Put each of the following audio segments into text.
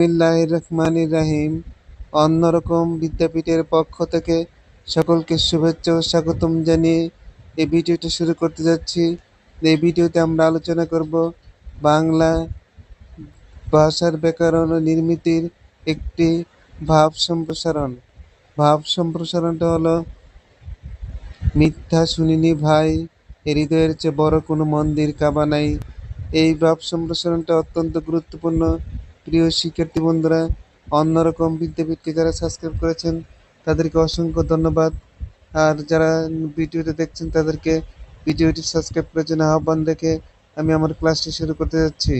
বিসমিল্লাহির রহমানির রাহিম। অন্যরকম বিদ্যাপীঠের পক্ষ থেকে সকলকে শুভেচ্ছা ও স্বাগতম জানিয়ে এই ভিডিওটি শুরু করতে যাচ্ছি। এই ভিডিওতে আমরা আলোচনা করব বাংলা ভাষার ব্যাকরণ ও নির্মিতির একটি ভাব সম্প্রসারণ। ভাব সম্প্রসারণটা হলো, মিথ্যা শুনিনি ভাই, হৃদয়ের চেয়ে বড় কোনো মন্দির কাবা নাই। এই ভাব সম্প্রসারণটা অত্যন্ত গুরুত্বপূর্ণ। প্রিয় শিক্ষার্থী বন্ধুরা, অন্যরকম বিদ্যাপীঠকে যারা সাবস্ক্রাইব করেছেন, তাদেরকে অসংখ্য ধন্যবাদ। আর যারা ভিডিওটি দেখছেন, তাদেরকে ভিডিওটি সাবস্ক্রাইব করার জন্য আহ্বান রেখে আমি আমার ক্লাসটি শুরু করতে যাচ্ছি।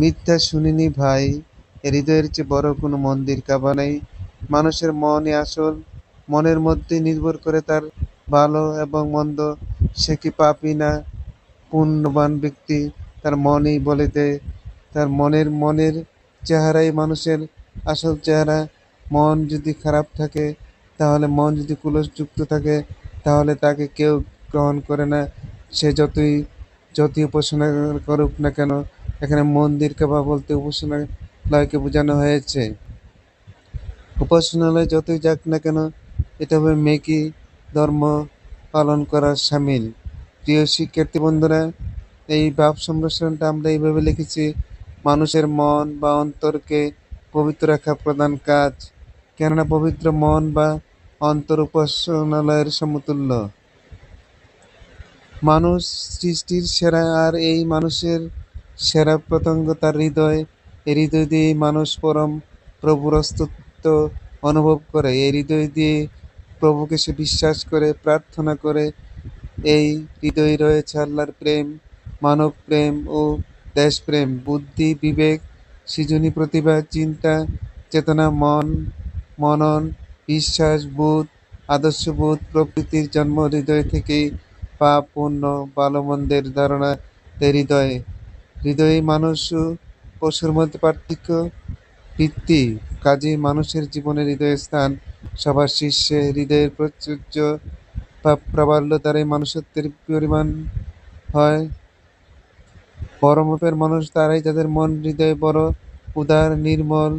মিথ্যা শুনিনি ভাই হৃদয়ের চেয়ে বড় কোনো মন্দির কাবা নেই। মানুষের মনই আসল, মনের মধ্যে নির্ভর করে তার ভালো এবং মন্দ। সে কি পাপি না পুণ্যবান ব্যক্তি? তার মনই বলে দেয় তার মনের মনের চেহারাই মানুষের আসল চেহারা। মন যদি খারাপ থাকে, তাহলে মন যদি কুলসযুক্ত থাকে, তাহলে তাকে কেউ গ্রহণ করে না। সে যতই যতই উপাসনা করুক না কেন, এখানে মন্দির কাবা বলতে উপাসনালয়কে বোঝানো হয়েছে। উপাসনালয় যতই যাক না কেন, এটা হবে মেকি ধর্ম পালন করার সামিল। প্রিয় শিক্ষার্থী বন্ধুরা, এই ভাব সম্প্রসারণটা আমরা এইভাবে লিখেছি মানুষের মন বা অন্তরকে পবিত্র রাখা প্রধান কাজ, কেননা পবিত্র মন বা অন্তর উপাসনালয়ের সমতুল্য। মানুষ সৃষ্টির সেরা আর এই মানুষের সেরা প্রতঙ্গ তার হৃদয়। এই হৃদয় দিয়ে মানুষ পরম প্রভুর অস্তিত্ব অনুভব করে। এই হৃদয় দিয়ে প্রভুকে সে বিশ্বাস করে, প্রার্থনা করে। এই হৃদয় রয়েছে আল্লাহর প্রেম, মানব প্রেম ও দেশপ্রেম, বুদ্ধি, বিবেক, সৃজনী, প্রতিভা, চিন্তা, চেতনা, মন, মনন, বিশ্বাস, বোধ আদর্শবোধ প্রকৃতির জন্ম, হৃদয় থেকেই পাপ, পুণ্য ভালো মন্দের ধারণা হৃদয়ে। হৃদয়ে মানুষ পশুর মধ্যে পার্থক্য ভিত্তি। কাজে মানুষের জীবনের হৃদয়ের স্থান। সবার শীর্ষে হৃদয়ের প্রাচুর্য বা প্রাবল্য দ্বারাই মানুষত্বের পরিমাণ হয়। বড় মাপের মানুষ তারাই যাদের মন হৃদয় বড়, উদার, নির্মল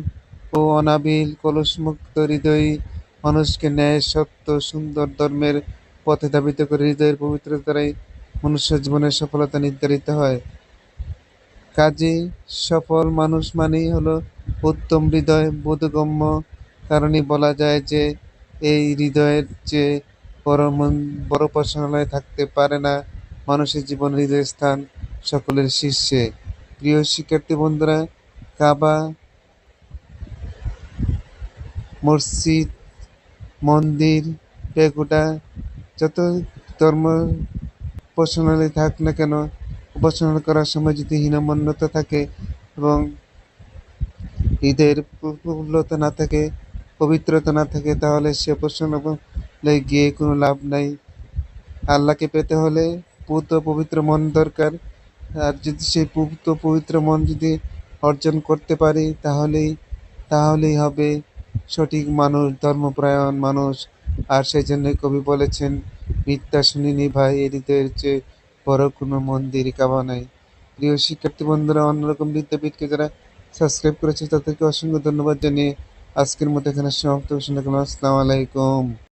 ও অনাবিল কলসমুক্ত হৃদয়ী মানুষকে ন্যায়, সত্য, সুন্দর ধর্মের পথে ধাবিত করে হৃদয়ের পবিত্রতা দ্বারাই মনুষ্য জীবনের সফলতা নির্ধারিত হয়। কাজে সফল মানুষ মানেই হলো উত্তম হৃদয়, বোধগম্য। কারণেই বলা যায় যে, এই হৃদয়ের চেয়ে বড় মন বড় উপাসনালয় থাকতে পারে না মানুষের জীবন হৃদয়ের স্থান। সকলের শীর্ষে। প্রিয় শিক্ষার্থী বন্ধুরা, কাবা মসজিদ, মন্দির পেগুডা যত ধর্ম উপাসনালয় থাক না কেন উপাসনা করার সময় যদি হীনমন্যতা থাকে এবং হৃদয়ের প্রফুল্লতা না থাকে, পবিত্রতা না থাকে, তাহলে সে উপাসনালয়ে গিয়ে কোনো লাভ নাই। আল্লাহকে পেতে হলে পুত পবিত্র মন দরকার। আর যদি সেই পুত পবিত্র মন যদি অর্জন করতে পারি, তাহলেই তাহলেই হবে সঠিক মানুষ, ধর্মপ্রায়ণ মানুষ। আর সেই জন্য কবি বলেছেন, মিথ্যা শুনিনি ভাই, এ হৃদয়ের চেয়ে বড় কোনো মন্দির কাবা নাই প্রিয় শিক্ষার্থী বন্ধুরা, অন্যরকম বিদ্যাপীঠকে যারা সাবস্ক্রাইব করেছে, তাদেরকে অসংখ্য ধন্যবাদ জানিয়ে আজকের মতো এখানে সমাপ্ত আসসালামু আলাইকুম।